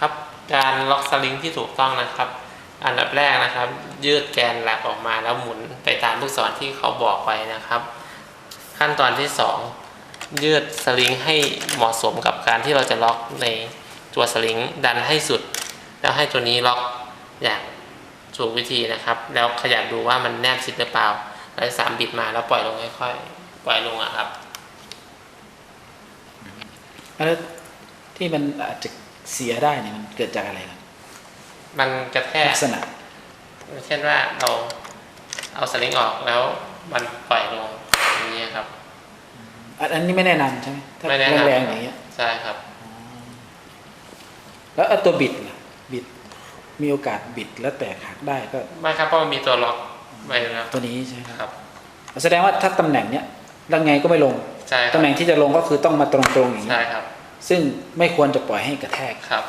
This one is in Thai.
ครับการล็อกสลิงที่ถูกต้องนะครับ อันดับแรกนะครับ ยืดแกนหลักออกมาแล้วหมุนไปตามลูกศรที่เขาบอกไว้นะครับ ขั้นตอนที่สองยืดสลิงให้เหมาะสมกับการที่เราจะล็อกในตัวสลิงดันให้สุด แล้วให้ตัวนี้ล็อกอย่างถูกวิธีนะครับ แล้วขยับดูว่ามันแนบชิดหรือเปล่า แล้วสามบิดมาแล้วปล่อยลงค่อยๆปล่อยลงอะครับแล้วที่มันอาจจะ เสียได้เนี่ยมันเกิดจากอะไรครับมันกระแทกลักษณะ เช่นว่าเราเอาสลิงออกแล้วมันปล่อยลงอย่างนี้ยครับอันอันนี้ไม่แนะนำใช่ไหมถ้าไม่แนะนำแรงๆอย่างเงี้ยใช่ครับ แล้วเอาตัวบิดล่ะบิดมีโอกาสบิดแล้วแตกหักได้ก็ไม่ครับเพราะมันมีตัวล็อกไว้แล้วตัวนี้ใช่ไหมครับครับ แสดงว่าถ้าตำแหน่งเนี้ยแล้วไงก็ไม่ลงใช่คตำรับแหน่งที่จะลงก็คือต้องมาตรงๆอย่างนี้ใช่ครับ ซึ่งไม่ควรจะปล่อยให้กระแทกครับ